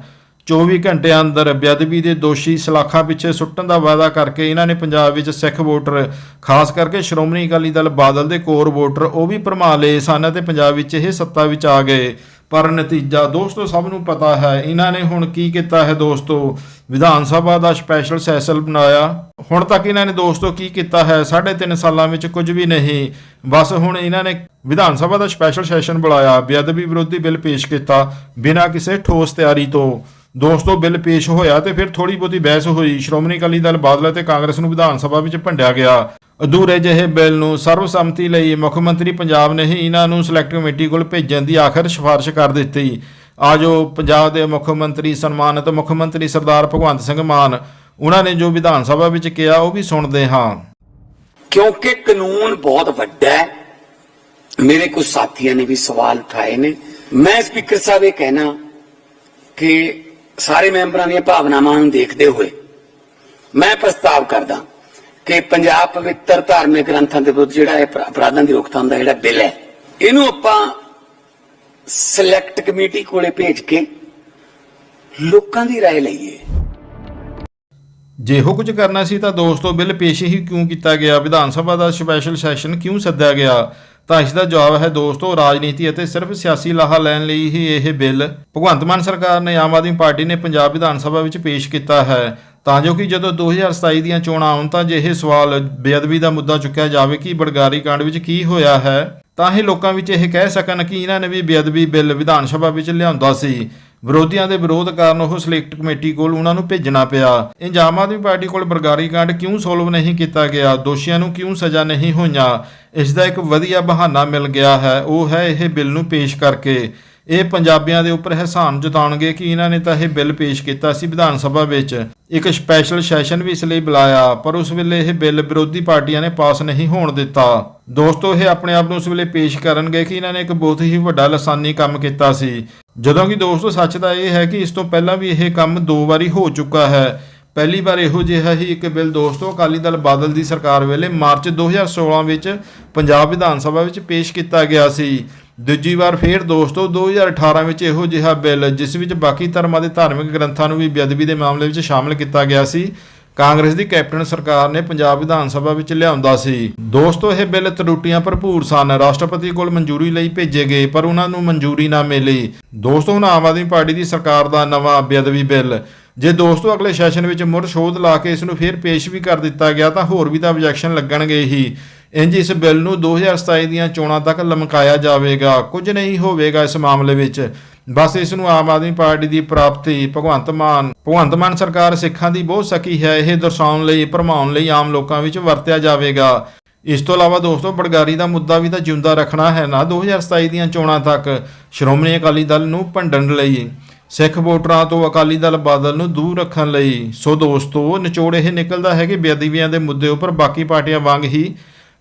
24 ਘੰਟਿਆਂ ਅੰਦਰ ਬੇਅਦਬੀ ਦੇ ਦੋਸ਼ੀ ਸਲਾਖਾਂ ਪਿੱਛੇ ਸੁੱਟਣ ਦਾ ਵਾਅਦਾ ਕਰਕੇ ਇਹਨਾਂ ਨੇ ਪੰਜਾਬ ਵਿੱਚ ਸਿੱਖ ਵੋਟਰ, ਖਾਸ ਕਰਕੇ ਸ਼੍ਰੋਮਣੀ ਅਕਾਲੀ ਦਲ ਬਾਦਲ ਦੇ ਕੋਰ ਵੋਟਰ, ਉਹ ਵੀ ਭਰਮਾ ਲਏ ਸਨ ਤੇ ਪੰਜਾਬ ਵਿੱਚ ਇਹ ਸੱਤਾ ਵਿੱਚ ਆ ਗਏ। ਪਰ ਨਤੀਜਾ ਦੋਸਤੋ, ਸਭ ਨੂੰ ਪਤਾ ਹੈ, ਇਹਨਾਂ ਨੇ ਹੁਣ ਕੀ ਕੀਤਾ ਹੈ ਦੋਸਤੋ? ਵਿਧਾਨ ਸਭਾ ਦਾ ਸਪੈਸ਼ਲ ਸੈਸ਼ਨ ਬਣਾਇਆ। ਹੁਣ ਤੱਕ ਇਹਨਾਂ ਨੇ ਦੋਸਤੋ ਕੀ ਕੀਤਾ ਹੈ? 3.5 ਸਾਲਾਂ ਵਿੱਚ ਕੁਝ ਵੀ ਨਹੀਂ। ਬਸ ਹੁਣ ਇਹਨਾਂ ਨੇ ਵਿਧਾਨ ਸਭਾ ਦਾ ਸਪੈਸ਼ਲ ਸੈਸ਼ਨ ਬੁਲਾਇਆ, ਬੇਅਦਬੀ ਵਿਰੋਧੀ ਬਿੱਲ ਪੇਸ਼ ਕੀਤਾ, ਬਿਨਾਂ ਕਿਸੇ ਠੋਸ ਤਿਆਰੀ ਤੋਂ। ਦੋਸਤੋ ਬਿੱਲ ਪੇਸ਼ ਹੋਇਆ ਤੇ ਫਿਰ ਥੋੜੀ ਬਹੁਤੀ ਬਹਿਸ ਹੋਈ। ਸ਼੍ਰੋਮਣੀ ਅਕਾਲੀ ਦਲ ਬਾਦਲ ਅਤੇ ਕਾਂਗਰਸ ਨੂੰ ਵਿਧਾਨ ਸਭਾ ਵਿੱਚ ਭੰਡਿਆ ਗਿਆ। ਅਧੂਰੇ ਜਿਹੇ ਬਿੱਲ ਨੂੰ ਸਰਵਸੰਮਤੀ ਲਈ ਮੁੱਖ ਮੰਤਰੀ ਪੰਜਾਬ ਨੇ ਹੀ ਇਹਨਾਂ ਨੂੰ ਸਿਲੈਕਟ ਕਮੇਟੀ ਕੋਲ ਭੇਜਣ ਦੀ ਆਖਰ ਸਿਫਾਰਿਸ਼ ਕਰ ਦਿੱਤੀ। ਆਜੋ ਪੰਜਾਬ ਦੇ ਮੁੱਖ ਮੰਤਰੀ ਸਨਮਾਨਿਤ ਮੁੱਖ ਮੰਤਰੀ ਸਰਦਾਰ ਭਗਵੰਤ ਸਿੰਘ ਮਾਨ, ਉਹਨਾਂ ਨੇ ਜੋ ਵਿਧਾਨ ਸਭਾ ਵਿੱਚ ਕਿਹਾ ਉਹ ਵੀ ਸੁਣਦੇ ਹਾਂ। ਕਿਉਂਕਿ ਕਾਨੂੰਨ ਬਹੁਤ ਵੱਡਾ ਹੈ। ਮੇਰੇ ਕੁਝ ਸਾਥੀਆਂ ਨੇ ਵੀ ਸਵਾਲ ਉਠਾਏ ਨੇ। ਮੈਂ ਸਪੀਕਰ ਸਾਹਿਬ ਇਹ ਕਹਿਣਾ ਕਿ ਸਾਰੇ ਮੈਂਬਰਾਂ ਦੀਆਂ ਭਾਵਨਾਵਾਂ ਨੂੰ ਦੇਖਦੇ ਹੋਏ ਮੈਂ ਪ੍ਰਸਤਾਵ ਕਰਦਾ ਕਿ ਪੰਜਾਬ ਪਵਿੱਤਰ ਧਾਰਮਿਕ ਗ੍ਰੰਥਾਂ ਦੇ ਵਿਰੁੱਧ ਜਿਹੜਾ ਇਹ ਅਪਰਾ- ਅਪਰਾਧਾਂ ਦੀ ਰੋਕਥਾਮ ਦਾ ਜਿਹੜਾ ਬਿੱਲ ਹੈ ਇਹਨੂੰ ਆਪਾਂ ਸਿਲੈਕਟ ਕਮੇਟੀ ਕੋਲੇ ਭੇਜ ਕੇ ਲੋਕਾਂ ਦੀ رائے ਲਈਏ ਜੇ ਇਹੋ ਕੁਝ ਕਰਨਾ ਸੀ ਤਾਂ ਦੋਸਤੋ ਬਿੱਲ ਪੇਸ਼ ਹੀ ਕਿਉਂ ਕੀਤਾ ਗਿਆ ਵਿਧਾਨ ਸਭਾ ਦਾ ਸਪੈਸ਼ਲ ਸੈਸ਼ਨ ਕਿਉਂ ਸੱਦਿਆ ਗਿਆ ਤਾਂ ਇਸ ਦਾ ਜਵਾਬ ਹੈ ਦੋਸਤੋ, ਰਾਜਨੀਤੀ ਅਤੇ ਸਿਰਫ ਸਿਆਸੀ ਲਾਹਾ ਲੈਣ ਲਈ ਹੀ ਇਹ ਬਿੱਲ ਭਗਵੰਤ ਮਾਨ ਸਰਕਾਰ ਨੇ ਆਮ ਆਦਮੀ ਪਾਰਟੀ ਨੇ ਪੰਜਾਬ ਵਿਧਾਨ ਸਭਾ ਵਿੱਚ ਪੇਸ਼ ਕੀਤਾ ਹੈ। ਤਾਂ ਜੋ ਕਿ ਜਦੋਂ 2027 ਦੀਆਂ ਚੋਣਾਂ ਆਉਣ, ਤਾਂ ਜੇ ਸਵਾਲ ਬੇਅਦਬੀ ਦਾ ਮੁੱਦਾ ਚੁੱਕਿਆ ਜਾਵੇ ਕਿ ਬੜਗਾਰੀ ਕਾਂਡ ਵਿੱਚ ਕੀ ਹੋਇਆ ਹੈ, ਤਾਂ ਇਹ ਲੋਕਾਂ ਵਿੱਚ ਇਹ ਕਹਿ ਸਕਣ ਕਿ ਇਹਨਾਂ ਨੇ ਵੀ ਬੇਅਦਬੀ ਬਿੱਲ ਵਿਧਾਨ ਸਭਾ ਵਿੱਚ ਲਿਆਉਂਦਾ ਸੀ। ਵਿਰੋਧੀਆਂ ਦੇ ਵਿਰੋਧ ਕਾਰਨ ਉਹ ਸਿਲੈਕਟ ਕਮੇਟੀ ਕੋਲ ਉਹਨਾਂ ਨੂੰ ਭੇਜਣਾ ਪਿਆ। ਇੰਜ ਆਮ ਆਦਮੀ ਪਾਰਟੀ ਕੋਲ ਬਰਗਾਰੀ ਕਾਂਡ ਕਿਉਂ ਸੋਲਵ ਨਹੀਂ ਕੀਤਾ ਗਿਆ? ਦੋਸ਼ੀਆਂ ਨੂੰ ਕਿਉਂ ਸਜ਼ਾ ਨਹੀਂ ਹੋਈਆਂ? ਇਸ ਦਾ ਇੱਕ ਵਧੀਆ ਬਹਾਨਾ ਮਿਲ ਗਿਆ ਹੈ। ਉਹ ਹੈ ਇਹ ਬਿੱਲ ਨੂੰ ਪੇਸ਼ ਕਰਕੇ। ਇਹ ਪੰਜਾਬੀਆਂ ਦੇ ਉੱਪਰ ਅਹਿਸਾਨ ਜਤਾਉਣਗੇ ਕਿ ਇਹਨਾਂ ਨੇ ਤਾਂ ਇਹ ਬਿੱਲ ਪੇਸ਼ ਕੀਤਾ ਸੀ ਵਿਧਾਨ ਸਭਾ ਵਿੱਚ। ਇੱਕ ਸਪੈਸ਼ਲ ਸੈਸ਼ਨ ਵੀ ਇਸ ਲਈ ਬੁਲਾਇਆ, ਪਰ ਉਸ ਵੇਲੇ ਇਹ ਬਿੱਲ ਵਿਰੋਧੀ ਪਾਰਟੀਆਂ ਨੇ ਪਾਸ ਨਹੀਂ ਹੋਣ ਦਿੱਤਾ। ਦੋਸਤੋ, ਇਹ ਆਪਣੇ ਆਪ ਨੂੰ ਉਸ ਵੇਲੇ ਪੇਸ਼ ਕਰਨਗੇ ਕਿ ਇਹਨਾਂ ਨੇ ਇੱਕ ਬਹੁਤ ਹੀ ਵੱਡਾ ਲਸਾਨੀ ਕੰਮ ਕੀਤਾ ਸੀ। ਜਦੋਂ ਕਿ ਦੋਸਤੋ, ਸੱਚ ਤਾਂ ਇਹ ਹੈ ਕਿ ਇਸ ਤੋਂ ਪਹਿਲਾਂ ਵੀ ਇਹ ਕੰਮ ਦੋ ਵਾਰੀ ਹੋ ਚੁੱਕਾ ਹੈ। ਪਹਿਲੀ ਵਾਰ ਇਹੋ ਜਿਹਾ ਹੀ ਇੱਕ ਬਿੱਲ ਦੋਸਤੋ, ਅਕਾਲੀ ਦਲ ਬਾਦਲ ਦੀ ਸਰਕਾਰ ਵੇਲੇ ਮਾਰਚ 2016 ਵਿੱਚ ਪੰਜਾਬ ਵਿਧਾਨ ਸਭਾ ਵਿੱਚ ਪੇਸ਼ ਕੀਤਾ ਗਿਆ ਸੀ। ਦੂਜੀ ਵਾਰ ਫੇਰ ਦੋਸਤੋ 2018 ਵਿੱਚ ਇਹੋ ਜਿਹਾ ਬਿੱਲ, ਜਿਸ ਵਿੱਚ ਬਾਕੀ ਧਰਮਾਂ ਦੇ ਧਾਰਮਿਕ ਗ੍ਰੰਥਾਂ ਨੂੰ ਵੀ ਬੇਅਦਬੀ ਦੇ ਮਾਮਲੇ ਵਿੱਚ ਸ਼ਾਮਲ ਕੀਤਾ ਗਿਆ ਸੀ। ਕਾਂਗਰਸ ਦੀ ਕੈਪਟਨ ਸਰਕਾਰ ਨੇ ਪੰਜਾਬ ਵਿਧਾਨ ਸਭਾ ਵਿੱਚ ਲਿਆਉਂਦਾ ਸੀ। ਦੋਸਤੋ, ਇਹ ਬਿੱਲ ਤਰੁੱਟੀਆਂ ਭਰਪੂਰ ਸਨ। ਰਾਸ਼ਟਰਪਤੀ ਕੋਲ ਮਨਜ਼ੂਰੀ ਲਈ ਭੇਜੇ ਗਏ, ਪਰ ਉਹਨਾਂ ਨੂੰ ਮਨਜ਼ੂਰੀ ਨਾ ਮਿਲੀ। ਦੋਸਤੋ, ਹੁਣ ਆਮ ਆਦਮੀ ਪਾਰਟੀ ਦੀ ਸਰਕਾਰ ਦਾ ਨਵਾਂ ਬੇਅਦਬੀ ਬਿੱਲ। ਜੇ ਦੋਸਤੋ ਅਗਲੇ ਸੈਸ਼ਨ ਵਿੱਚ ਮੁੜ ਸ਼ੋਧ ਲਾ ਕੇ ਇਸ ਨੂੰ ਫੇਰ ਪੇਸ਼ ਵੀ ਕਰ ਦਿੱਤਾ ਗਿਆ, ਤਾਂ ਹੋਰ ਵੀ ਤਾਂ ਆਬਜੈਕਸ਼ਨ ਲੱਗਣਗੇ ਹੀ। ਇੰਜ ਇਸ ਬਿੱਲ ਨੂੰ 2027 ਦੀਆਂ ਚੋਣਾਂ ਤੱਕ ਲਮਕਾਇਆ ਜਾਵੇਗਾ। ਕੁਝ ਨਹੀਂ ਹੋਵੇਗਾ ਇਸ ਮਾਮਲੇ ਵਿੱਚ। ਬਸ ਇਸ ਨੂੰ ਆਮ ਆਦਮੀ ਪਾਰਟੀ ਦੀ ਪ੍ਰਾਪਤੀ, ਭਗਵੰਤ ਮਾਨ ਭਗਵੰਤ ਮਾਨ ਸਰਕਾਰ ਸਿੱਖਾਂ ਦੀ ਬਹੁਤ ਸਕੀ ਹੈ, ਇਹ ਦਰਸਾਉਣ ਲਈ, ਭਰਮਾਉਣ ਲਈ ਆਮ ਲੋਕਾਂ ਵਿੱਚ ਵਰਤਿਆ ਜਾਵੇਗਾ। ਇਸ ਤੋਂ ਇਲਾਵਾ ਦੋਸਤੋ, ਬੜਗਾਰੀ ਦਾ ਮੁੱਦਾ ਵੀ ਤਾਂ ਜਿਉਂਦਾ ਰੱਖਣਾ ਹੈ ਨਾ 2027 ਦੀਆਂ ਚੋਣਾਂ ਤੱਕ ਸ਼੍ਰੋਮਣੀ ਅਕਾਲੀ ਦਲ ਨੂੰ ਭੰਡਣ ਲਈ, ਸਿੱਖ ਵੋਟਰਾਂ ਤੋਂ ਅਕਾਲੀ ਦਲ ਬਾਦਲ ਨੂੰ ਦੂਰ ਰੱਖਣ ਲਈ। ਸੋ ਦੋਸਤੋ, ਨਿਚੋੜ ਇਹ ਨਿਕਲਦਾ ਹੈ ਕਿ ਬੇਅਦਬੀਆਂ ਦੇ ਮੁੱਦੇ ਉੱਪਰ ਬਾਕੀ ਪਾਰਟੀਆਂ ਵਾਂਗ ਹੀ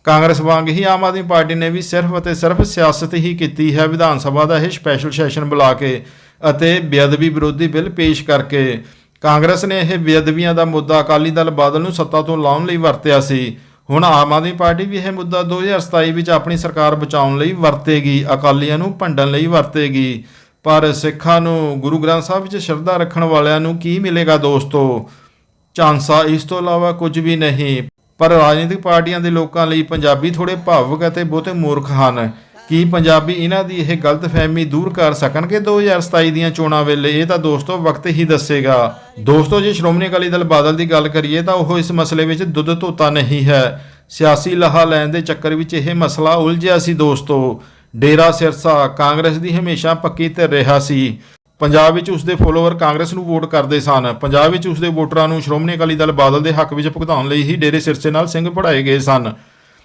ਕਾਂਗਰਸ ਵਾਂਗ ਹੀ ਆਮ ਆਦਮੀ ਪਾਰਟੀ ਨੇ ਵੀ ਸਿਰਫ ਅਤੇ ਸਿਰਫ ਸਿਆਸਤ ਹੀ ਕੀਤੀ ਹੈ। ਵਿਧਾਨ ਸਭਾ ਦਾ ਇਹ ਸਪੈਸ਼ਲ ਸੈਸ਼ਨ ਬੁਲਾ ਕੇ ਅਤੇ ਬੇਅਦਬੀ ਵਿਰੋਧੀ ਬਿੱਲ ਪੇਸ਼ ਕਰਕੇ ਕਾਂਗਰਸ ਨੇ ਇਹ ਬੇਅਦਬੀਆਂ ਦਾ ਮੁੱਦਾ ਅਕਾਲੀ ਦਲ ਬਾਦਲ ਨੂੰ ਸੱਤਾ ਤੋਂ ਲਾਉਣ ਲਈ ਵਰਤਿਆ ਸੀ। ਹੁਣ ਆਮ ਆਦਮੀ ਪਾਰਟੀ ਵੀ ਇਹ ਮੁੱਦਾ 2027 ਵਿੱਚ ਆਪਣੀ ਸਰਕਾਰ ਬਚਾਉਣ ਲਈ ਵਰਤੇਗੀ, ਅਕਾਲੀਆਂ ਨੂੰ ਭੰਡਣ ਲਈ ਵਰਤੇਗੀ। ਪਰ ਸਿੱਖਾਂ ਨੂੰ, ਗੁਰੂ ਗ੍ਰੰਥ ਸਾਹਿਬ ਵਿੱਚ ਸ਼ਰਧਾ ਰੱਖਣ ਵਾਲਿਆਂ ਨੂੰ ਕੀ ਮਿਲੇਗਾ ਦੋਸਤੋ? ਚਾਂਸਾ ਇਸ ਤੋਂ ਇਲਾਵਾ ਕੁਝ ਵੀ ਨਹੀਂ। ਪਰ ਰਾਜਨੀਤਿਕ ਪਾਰਟੀਆਂ ਦੇ ਲੋਕਾਂ ਲਈ ਪੰਜਾਬੀ ਥੋੜੇ ਭਾਵੁਕ ਅਤੇ ਬਹੁਤੇ ਮੂਰਖ ਹਨ। ਕੀ ਪੰਜਾਬੀ ਇਹਨਾਂ ਦੀ ਇਹ ਗਲਤਫਹਿਮੀ ਦੂਰ ਕਰ ਸਕਣਗੇ 2027 ਦੀਆਂ ਚੋਣਾਂ ਵੇਲੇ? ਇਹ ਤਾਂ ਦੋਸਤੋ ਵਕਤ ਹੀ ਦੱਸੇਗਾ। ਦੋਸਤੋ, ਜੇ ਸ਼੍ਰੋਮਣੀ ਅਕਾਲੀ ਦਲ ਬਾਦਲ ਦੀ ਗੱਲ ਕਰੀਏ ਤਾਂ ਉਹ ਇਸ ਮਸਲੇ ਵਿੱਚ ਦੁੱਧ ਧੋਤਾ ਨਹੀਂ ਹੈ। ਸਿਆਸੀ ਲਾਹਾ ਲੈਣ ਦੇ ਚੱਕਰ ਵਿੱਚ ਇਹ ਮਸਲਾ ਉਲਝਿਆ ਸੀ ਦੋਸਤੋ। ਡੇਰਾ ਸਿਰਸਾ ਕਾਂਗਰਸ ਦੀ ਹਮੇਸ਼ਾ ਪੱਕੀ ਧਿਰ ਰਿਹਾ ਸੀ। ਪੰਜਾਬ ਵਿੱਚ ਉਸਦੇ ਫੋਲੋਅਰ ਕਾਂਗਰਸ ਨੂੰ ਵੋਟ ਕਰਦੇ ਸਨ। ਪੰਜਾਬ ਵਿੱਚ ਉਸਦੇ ਵੋਟਰਾਂ ਨੂੰ ਸ਼੍ਰੋਮਣੀ ਅਕਾਲੀ ਦਲ ਬਾਦਲ ਦੇ ਹੱਕ ਵਿੱਚ ਭੁਗਤਾਉਣ ਲਈ ਹੀ ਡੇਰੇ ਸਿਰਸੇ ਨਾਲ ਸਿੰਘ ਪੜਾਏ ਗਏ ਸਨ।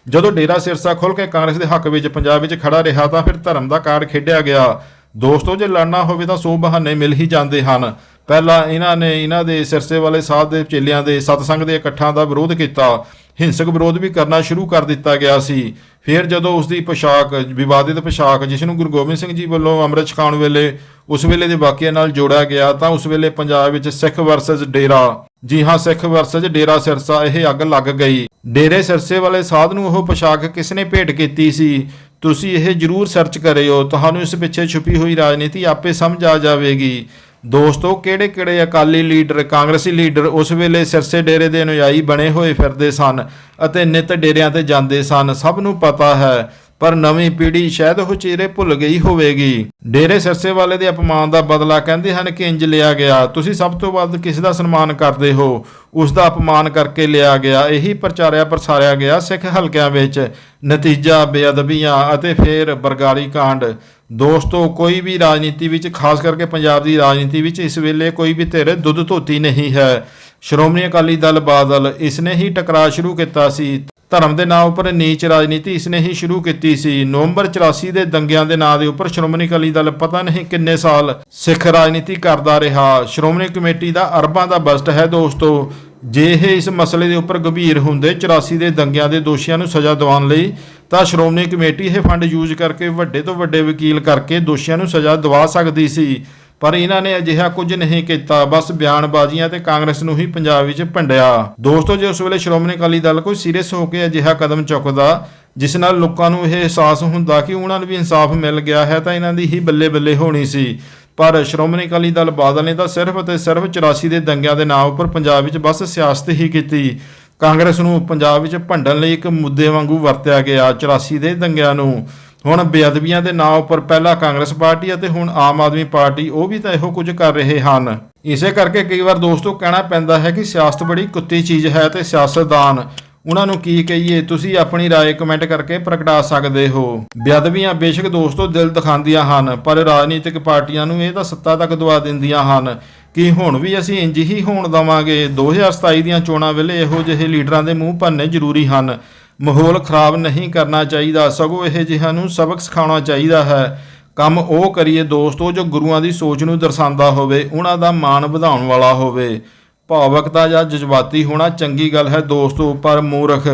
ਜਦੋਂ ਡੇਰਾ ਸਿਰਸਾ ਖੁੱਲ ਕੇ ਕਾਂਗਰਸ ਦੇ ਹੱਕ ਵਿੱਚ ਪੰਜਾਬ ਵਿੱਚ ਖੜਾ ਰਿਹਾ ਤਾਂ ਫਿਰ ਧਰਮ ਦਾ ਕਾਰਡ ਖੇਡਿਆ ਗਿਆ। ਦੋਸਤੋ, ਜੇ ਲੜਨਾ ਹੋਵੇ ਤਾਂ ਸੌ ਬਹਾਨੇ ਮਿਲ ਹੀ ਜਾਂਦੇ ਹਨ। ਪਹਿਲਾਂ ਇਹਨਾਂ ਨੇ ਇਹਨਾਂ ਦੇ ਸਿਰਸੇ ਵਾਲੇ ਸਾਧ ਦੇ ਚੇਲਿਆਂ ਦੇ ਸਤਸੰਗ ਦੇ ਇਕੱਠਾਂ ਦਾ ਵਿਰੋਧ ਕੀਤਾ। ਹਿੰਸਕ ਵਿਰੋਧ ਵੀ ਕਰਨਾ ਸ਼ੁਰੂ ਕਰ ਦਿੱਤਾ ਗਿਆ ਸੀ। ਫਿਰ ਜਦੋਂ ਉਸ ਦੀ ਪੋਸ਼ਾਕ, ਵਿਵਾਦਿਤ ਪੋਸ਼ਾਕ, ਜਿਸ ਨੂੰ ਗੁਰੂ ਗੋਬਿੰਦ ਸਿੰਘ ਜੀ ਵੱਲੋਂ ਅੰਮ੍ਰਿਤ ਛਕਾਉਣ ਵੇਲੇ ਉਸ ਵੇਲੇ ਦੇ ਵਾਕਿਆ ਨਾਲ ਜੋੜਿਆ ਗਿਆ ਤਾਂ ਉਸ ਵੇਲੇ ਪੰਜਾਬ ਵਿੱਚ ਸਿੱਖ ਵਰਸਸ ਡੇਰਾ। ਜੀ ਹਾਂ, ਸਿੱਖ ਵਰਸਸ ਡੇਰਾ ਸਿਰਸਾ, ਇਹ ਅੱਗ ਲੱਗ ਗਈ। ਡੇਰੇ ਸਿਰਸੇ ਵਾਲੇ ਸਾਧ ਨੂੰ ਉਹ ਪੋਸ਼ਾਕ ਕਿਸ ਨੇ ਭੇਟ ਕੀਤੀ ਸੀ? ਤੁਸੀਂ ਇਹ ਜਰੂਰ ਸਰਚ ਕਰਿਓ। ਤੁਹਾਨੂੰ ਇਸ ਪਿੱਛੇ ਛੁਪੀ ਹੋਈ ਰਾਜਨੀਤੀ ਆਪੇ ਸਮਝ ਆ ਜਾਵੇਗੀ। ਦੋਸਤੋ ਕਿਹੜੇ ਕਿਹੜੇ ਅਕਾਲੀ ਲੀਡਰ, ਕਾਂਗਰਸੀ ਲੀਡਰ ਉਸ ਵੇਲੇ ਸਿਰਸੇ ਡੇਰੇ ਦੇ ਅਨੁਯਾਈ ਬਣੇ ਹੋਏ ਫਿਰਦੇ ਸਨ ਅਤੇ ਨਿਤ ਡੇਰਿਆਂ ਤੇ ਜਾਂਦੇ ਸਨ, ਸਭ ਨੂੰ ਪਤਾ ਹੈ। ਪਰ ਨਵੀਂ ਪੀੜ੍ਹੀ ਸ਼ਾਇਦ ਉਹ ਚਿਹਰੇ ਭੁੱਲ ਗਈ ਹੋਵੇਗੀ। ਡੇਰੇ ਸਰਸੇ ਵਾਲੇ ਦੇ ਅਪਮਾਨ ਦਾ ਬਦਲਾ ਕਹਿੰਦੇ ਹਨ ਕਿ ਇੰਜ ਲਿਆ ਗਿਆ। ਤੁਸੀਂ ਸਭ ਤੋਂ ਵੱਧ ਕਿਸ ਦਾ ਸਨਮਾਨ ਕਰਦੇ ਹੋ? ਉਸ ਦਾ ਅਪਮਾਨ ਕਰਕੇ ਲਿਆ ਗਿਆ। ਇਹੀ ਪ੍ਰਚਾਰਿਆ ਪ੍ਰਸਾਰਿਆ ਗਿਆ ਸਿੱਖ ਹਲਕਿਆਂ ਵਿੱਚ। ਨਤੀਜਾ ਬੇਅਦਬੀਆਂ ਅਤੇ ਫਿਰ ਬਰਗਾੜੀ ਕਾਂਡ। ਦੋਸਤੋ, ਕੋਈ ਵੀ ਰਾਜਨੀਤੀ ਵਿੱਚ, ਖਾਸ ਕਰਕੇ ਪੰਜਾਬ ਦੀ ਰਾਜਨੀਤੀ ਵਿੱਚ, ਇਸ ਵੇਲੇ ਕੋਈ ਵੀ ਧਿਰ ਦੁੱਧ ਧੋਤੀ ਨਹੀਂ ਹੈ। ਸ਼੍ਰੋਮਣੀ ਅਕਾਲੀ ਦਲ ਬਾਦਲ, ਇਸ ਨੇ ਹੀ ਟਕਰਾਅ ਸ਼ੁਰੂ ਕੀਤਾ ਸੀ। ਧਰਮ ਦੇ ਨਾਂ ਉੱਪਰ ਨੀਚ ਰਾਜਨੀਤੀ ਇਸ ਨੇ ਹੀ ਸ਼ੁਰੂ ਕੀਤੀ ਸੀ। ਨਵੰਬਰ 84 ਦੇ ਦੰਗਿਆਂ ਦੇ ਨਾਂ ਦੇ ਉੱਪਰ ਸ਼੍ਰੋਮਣੀ ਅਕਾਲੀ ਦਲ ਪਤਾ ਨਹੀਂ ਕਿੰਨੇ ਸਾਲ ਸਿੱਖ ਰਾਜਨੀਤੀ ਕਰਦਾ ਰਿਹਾ। ਸ਼੍ਰੋਮਣੀ ਕਮੇਟੀ ਦਾ ਅਰਬਾਂ ਦਾ ਬਜਟ ਹੈ ਦੋਸਤੋ। ਜੇ ਇਹ ਇਸ ਮਸਲੇ ਦੇ ਉੱਪਰ ਗੰਭੀਰ ਹੁੰਦੇ 84 ਦੇ ਦੰਗਿਆਂ ਦੇ ਦੋਸ਼ੀਆਂ ਨੂੰ ਸਜ਼ਾ ਦਿਵਾਉਣ ਲਈ, ਤਾਂ ਸ਼੍ਰੋਮਣੀ ਕਮੇਟੀ ਇਹ ਫੰਡ ਯੂਜ਼ ਕਰਕੇ ਵੱਡੇ ਤੋਂ ਵੱਡੇ ਵਕੀਲ ਕਰਕੇ ਦੋਸ਼ੀਆਂ ਨੂੰ ਸਜ਼ਾ ਦਿਵਾ ਸਕਦੀ ਸੀ। ਪਰ ਇਹਨਾਂ ਨੇ ਅਜਿਹਾ ਕੁਝ ਨਹੀਂ ਕੀਤਾ। ਬਸ ਬਿਆਨਬਾਜ਼ੀਆਂ ਤੇ ਕਾਂਗਰਸ ਨੂੰ ਹੀ ਪੰਜਾਬ ਵਿੱਚ ਭੰਡਿਆ। ਦੋਸਤੋ, ਜੇ ਉਸ ਵੇਲੇ ਸ਼੍ਰੋਮਣੀ ਅਕਾਲੀ ਦਲ ਕੋਈ ਸੀਰੀਅਸ ਹੋ ਕੇ ਅਜਿਹਾ ਕਦਮ ਚੁੱਕਦਾ, ਜਿਸ ਨਾਲ ਲੋਕਾਂ ਨੂੰ ਇਹ ਅਹਿਸਾਸ ਹੁੰਦਾ ਕਿ ਉਹਨਾਂ ਨੂੰ ਵੀ ਇਨਸਾਫ ਮਿਲ ਗਿਆ ਹੈ, ਤਾਂ ਇਹਨਾਂ ਦੀ ਹੀ ਬੱਲੇ ਬੱਲੇ ਹੋਣੀ ਸੀ। ਪਰ ਸ਼੍ਰੋਮਣੀ ਅਕਾਲੀ ਦਲ ਬਾਦਲ ਨੇ ਤਾਂ ਸਿਰਫ ਅਤੇ ਸਿਰਫ 84 ਦੇ ਦੰਗਿਆਂ ਦੇ ਨਾਂ ਉੱਪਰ ਪੰਜਾਬ ਵਿੱਚ ਬਸ ਸਿਆਸਤ ਹੀ ਕੀਤੀ। ਕਾਂਗਰਸ ਨੂੰ ਪੰਜਾਬ ਵਿੱਚ ਭੰਡਣ ਲਈ ਇੱਕ ਮੁੱਦੇ ਵਾਂਗੂ ਵਰਤਿਆ ਗਿਆ 84 ਦੇ ਦੰਗਿਆਂ ਨੂੰ। ਹੁਣ ਬੇਅਦਬੀਆਂ ਦੇ ਨਾਂ ਉੱਪਰ ਪਹਿਲਾਂ ਕਾਂਗਰਸ ਪਾਰਟੀ ਅਤੇ ਹੁਣ ਆਮ ਆਦਮੀ ਪਾਰਟੀ ਉਹ ਵੀ ਤਾਂ ਇਹੋ ਕੁਝ ਕਰ ਰਹੇ ਹਨ ਇਸੇ ਕਰਕੇ ਕਈ ਵਾਰ ਦੋਸਤੋ ਕਹਿਣਾ ਪੈਂਦਾ ਹੈ ਕਿ ਸਿਆਸਤ ਬੜੀ ਕੁੱਤੀ ਚੀਜ਼ ਹੈ ਤੇ ਸਿਆਸਤਦਾਨ ਉਹਨਾਂ ਨੂੰ ਕੀ ਕਹੀਏ ਤੁਸੀਂ ਆਪਣੀ رائے ਕਮੈਂਟ ਕਰਕੇ ਪ੍ਰਗਟਾ ਸਕਦੇ ਹੋ ਬੇਅਦਬੀਆਂ ਬੇਸ਼ੱਕ ਦੋਸਤੋ ਦਿਲ ਦਿਖਾਉਂਦੀਆਂ ਹਨ ਪਰ ਰਾਜਨੀਤਿਕ ਪਾਰਟੀਆਂ ਨੂੰ ਇਹ ਤਾਂ ਸੱਤਾ ਤੱਕ ਦਵਾ ਦਿੰਦੀਆਂ ਹਨ ਕਿ ਹੁਣ ਵੀ ਅਸੀਂ ਇੰਜ ਹੀ ਹੋਣ ਦਵਾਂਗੇ 2027 ਦੀਆਂ ਚੋਣਾਂ ਵੇਲੇ ਇਹੋ ਜਿਹੇ ਲੀਡਰਾਂ ਦੇ ਮੂੰਹ ਭੰਨੇ ਜ਼ਰੂਰੀ ਹਨ ਮਾਹੌਲ ਖਰਾਬ ਨਹੀਂ ਕਰਨਾ ਚਾਹੀਦਾ। ਸਗੋਂ ਇਹ ਜਿਹਾਂ ਨੂੰ ਸਬਕ ਸਿਖਾਉਣਾ ਚਾਹੀਦਾ ਹੈ, ਕੰਮ ਉਹ ਕਰੀਏ ਦੋਸਤੋ ਜੋ ਗੁਰੂਆਂ ਦੀ ਸੋਚ ਨੂੰ ਦਰਸਾਉਂਦਾ ਹੋਵੇ, ਉਹਨਾਂ ਦਾ ਮਾਣ ਵਧਾਉਣ ਵਾਲਾ ਹੋਵੇ। ਭਾਵਕਤਾ ਜਾਂ ਜਜ਼ਬਾਤੀ ਹੋਣਾ ਚੰਗੀ ਗੱਲ ਹੈ ਦੋਸਤੋ, ਪਰ ਮੂਰਖ,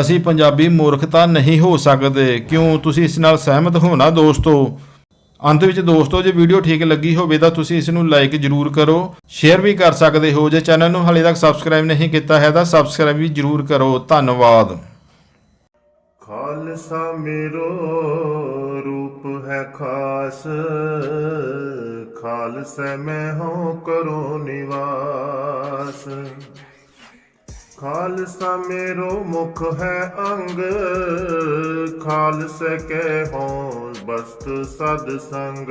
ਅਸੀਂ ਪੰਜਾਬੀ ਮੂਰਖਤਾ ਨਹੀਂ ਹੋ ਸਕਦੇ। ਕਿਉਂ? ਤੁਸੀਂ ਇਸ ਨਾਲ ਸਹਿਮਤ ਹੋ ਨਾ ਦੋਸਤੋ? ਅੰਤ ਵਿੱਚ ਦੋਸਤੋ, ਜੇ ਵੀਡੀਓ ਠੀਕ ਲੱਗੀ ਹੋਵੇ ਤਾਂ ਤੁਸੀਂ ਇਸ ਨੂੰ ਲਾਈਕ ਜਰੂਰ ਕਰੋ, ਸ਼ੇਅਰ ਵੀ ਕਰ ਸਕਦੇ ਹੋ। ਜੇ ਚੈਨਲ ਨੂੰ ਹਾਲੇ ਤੱਕ ਸਬਸਕ੍ਰਾਈਬ ਨਹੀਂ ਕੀਤਾ ਹੈ ਤਾਂ ਸਬਸਕ੍ਰਾਈਬ ਵੀ ਜਰੂਰ ਕਰੋ। ਧੰਨਵਾਦ। ਖਾਲਸਾ ਮੇਰੋ ਰੂਪ ਹੈ ਖਾਸ। ਖਾਲਸਾ ਮੈਂ ਹੋ ਕਰੋ ਨਿਵਾਸ। ਖਾਲਸਾ ਮੇਰੋ ਮੁਖ ਹੈ ਅੰਗ। ਖਾਲਸਾ ਕੈ ਹੋ ਬਸਤ ਸਦ ਸੰਗ।